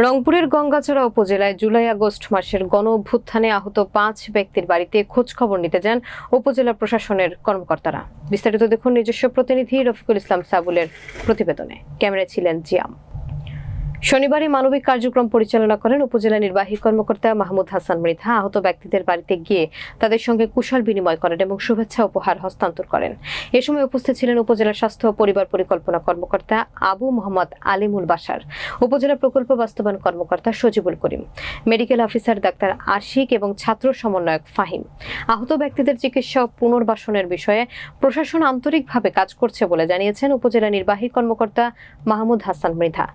রংপুরের গঙ্গাচড়া উপজেলায় July August মাসের গণ অভ্যুত্থানে আহত পাঁচ ব্যক্তির বাড়িতে খোঁজ খবর নিতে যান উপজেলা প্রশাসনের কর্মকর্তারা। বিস্তারিত দেখুন নিজস্ব প্রতিনিধি রফিকুল ইসলাম সাবুলের প্রতিবেদনে। ক্যামেরায় ছিলেন জিয়াম। শনিবারে মানবিক কার্যক্রম পরিচালনা করেন উপজেলা নির্বাহী কর্মকর্তা মাহমুদ হাসান মৃধা। আহত ব্যক্তিদের বাড়িতে গিয়ে তাদের সঙ্গে কুশল বিনিময় করেন এবং শুভেচ্ছা উপহার হস্তান্তর করেন। এ সময় উপস্থিত ছিলেন উপজেলা স্বাস্থ্য ও পরিবার পরিকল্পনা কর্মকর্তা আবু মোহাম্মদ আলিমুল বাসার উপজেলা প্রকল্প বাস্তবায়ন কর্মকর্তা Sajibul Karim, medical officer doctor Ashiq এবং ছাত্র সমন্বয়ক ফাহিম। আহত ব্যক্তিদের চিকিৎসা পুনর্বাসনের বিষয়ে প্রশাসন আন্তরিকভাবে কাজ করছে বলে জানিয়েছেন উপজেলা নির্বাহী কর্মকর্তা মাহমুদ হাসান মৃধা।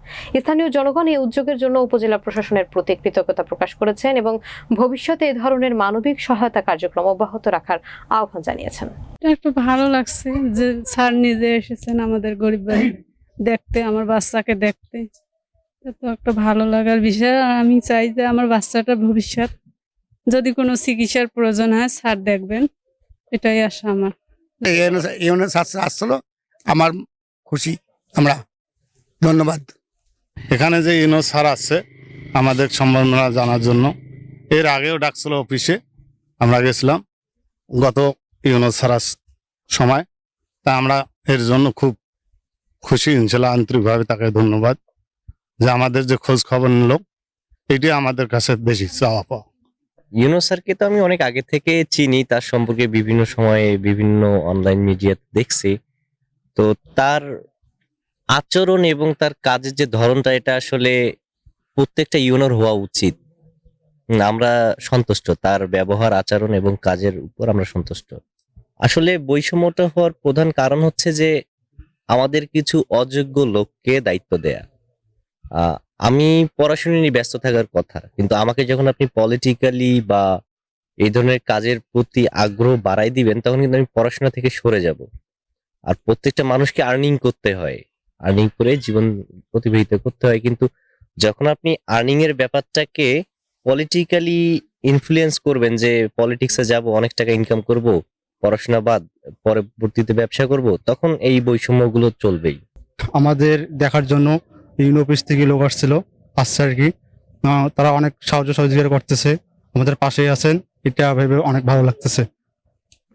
স্থানীয় জনগণ এই উদ্যোগের জন্য উপজেলা প্রশাসনের প্রতি কৃতজ্ঞতা প্রকাশ করেছেন এবং ভবিষ্যতে এ ধরনের মানবিক সহায়তা কার্যক্রম অব্যাহত রাখার আহ্বান জানিয়েছেন। এটা একটু ভালো লাগছে যে স্যার নিজে এসেছেন আমাদের গরিব বাড়ি দেখতে আমার বাচ্চাকে দেখতে। এটা তো একটা ভালো লাগার বিষয়। আর আমি চাই যে আমার বাচ্চাটা ভবিষ্যৎ যদি কোনো চিকিৎসার প্রয়োজন হয় স্যার দেখবেন। এটাই আশা আমার। ইউনিয়ন আসছিল আমার খুশি। আমরা ধন্যবাদ। এখানে যে ইনো স্যার আসছে, আমাদের সম্ভাবনা জানার জন্য, এর আগেও ডাকছিল অফিসে, আমরা গেছিলাম গত ইউনো আস- সময়। তা আমরা এর জন্য খুব খুশি, ইনশাল্লাহ আন্তরিকভাবে তাকে ধন্যবাদ যে আমাদের যে খোঁজ খবর নিল, এটি আমাদের কাছে বেশি চাওয়া পাওয়া। ইউনো স্যারকে তো আমি অনেক আগে থেকে চিনি, তার সম্পর্কে বিভিন্ন সময়ে বিভিন্ন অনলাইন মিডিয়াতে দেখছি। তো তার আচরণ এবং তার কাজের যে ধরনটা, এটা আসলে প্রত্যেকটা ইউনোর হওয়া উচিত। আমরা সন্তুষ্ট, তার ব্যবহার, আচরণ এবং কাজের উপর আমরা সন্তুষ্ট। আসলে বৈষম্যটা হওয়ার প্রধান কারণ হচ্ছে যে, আমাদের কিছু অযোগ্য লোককে দায়িত্ব দেয়া। আমি পড়াশোনা নিয়ে ব্যস্ত থাকার কথা, কিন্তু আমাকে যখন আপনি পলিটিক্যালি বা এই ধরনের কাজের প্রতি আগ্রহ বাড়াই দিবেন, তখন কিন্তু আমি পড়াশোনা থেকে সরে যাব। আর প্রত্যেকটা মানুষকে আর্নিং করতে হয়। আর্নিং করে জীবন প্রতিবাহিত করতে হয়। কিন্তু যখন আপনি আর্নিং এর ব্যাপারটাকে পলিটিক্যালি ইনফ্লুয়েন্স করবেন যে পলিটিক্সে যাব, অনেক টাকা ইনকাম করব, পড়াশোনা বাদ, পরবর্তীতে ব্যবসা করব, তখন এই বৈষম্যগুলো চলবেই। আমাদের দেখার জন্য ইউনিয়ন অফিস থেকে লোক আসছিল, আসছে আর কি। তারা অনেক সাহায্য সহযোগিতা করতেছে। আমাদের পাশেই আছেন, এটা ভেবে অনেক ভালো লাগতেছে।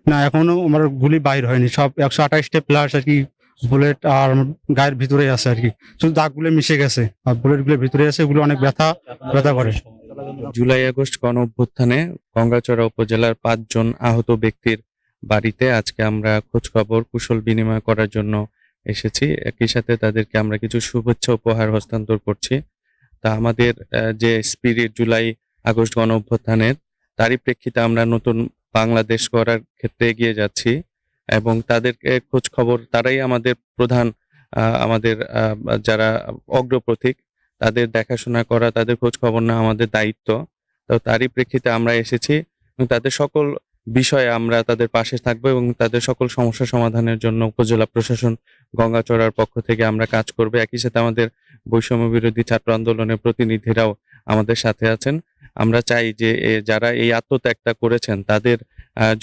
না, এখনও আমার গুলি বাইর হয়নি, সব একশো আঠাশটা প্লাস আর কি বুলেট আর গায়ের ভিতরে আছে আর কি। শুধু দাগগুলো মিশে গেছে। আর বুলেটগুলো ভিতরে আছে ওগুলো অনেক ব্যথা ব্যথা করে। জুলাই আগস্ট গণ অভ্যুত্থানে গঙ্গাচড়া উপজেলার পাঁচজন আহত ব্যক্তির বাড়িতে আজকে আমরা খোঁজ খবর কুশল বিনিময় করার জন্য এসেছি। একই সাথে তাদেরকে আমরা কিছু শুভেচ্ছা উপহার হস্তান্তর করছি। তা আমাদের যে স্পিরিট জুলাই আগস্ট গণ অভ্যুত্থানের তারই প্রেক্ষিতে আমরা নতুন বাংলাদেশ করার ক্ষেত্রে এগিয়ে যাচ্ছি। এবং তাদেরকে খোঁজ খবর তারাই আমাদের প্রধান আমাদের যারা অগ্রপ্রতীক, তাদের দেখাশোনা করা, তাদের খোঁজ খবর নেওয়া আমাদের দায়িত্ব। তো তারই প্রেক্ষিতে আমরা এসেছি এবং তাদের সকল বিষয়ে আমরা তাদের পাশে থাকব এবং তাদের সকল সমস্যা সমাধানের জন্য উপজেলা প্রশাসন গঙ্গাচড়ার পক্ষ থেকে আমরা কাজ করবে। একই সাথে আমাদের বৈষম্য বিরোধী ছাত্র আন্দোলনের প্রতিনিধিরাও আমাদের সাথে আছেন। আমরা চাই যে যারা এই আত্মত্যাগটা করেছেন, তাদের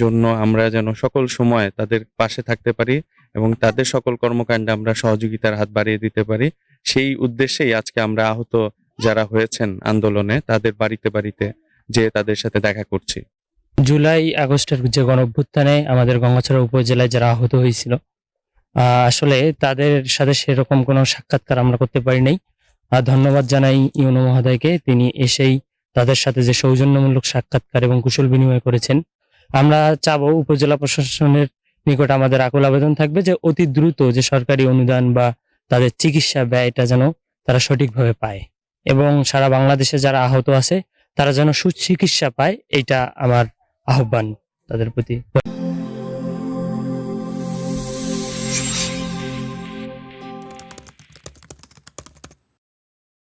জন্য আমরা যেন সকল সময় তাদের পাশে থাকতে পারি এবং তাদের সকল কর্মকাণ্ডে আমরা সহযোগিতার হাত বাড়িয়ে দিতে পারি। সেই উদ্দেশ্যেই আজকে আমরা আহত যারা হয়েছেন আন্দোলনে, তাদের বাড়িতে বাড়িতে যে তাদের সাথে দেখা করছি। জুলাই আগস্টের যে গণঅভ্যুত্থানে আমাদের গঙ্গাছড়া উপজেলায় যারা আহত হয়েছিল আসলে তাদের সাথে সেরকম কোনো সাক্ষাৎকার আমরা করতে পারি নাই। ধন্যবাদ জানাই ইউনো মহোদয়কে, তিনি এসেই তাদের সাথে যে সৌজন্যমূলক সাক্ষাৎকার এবং কুশল বিনিময় করেছেন, আমরা চাবো উপজেলা প্রশাসনের নিকট আমাদের আকুল আবেদন থাকবে যে অতি দ্রুত যে সরকারি অনুদান বা তাদের চিকিৎসা ব্যয়টা যেন তারা সঠিকভাবে পায়। এবং সারা বাংলাদেশে যারা আহত আছে, তারা যেন সুচিকিৎসা পায় এটা আমার আহ্বান তাদের প্রতি।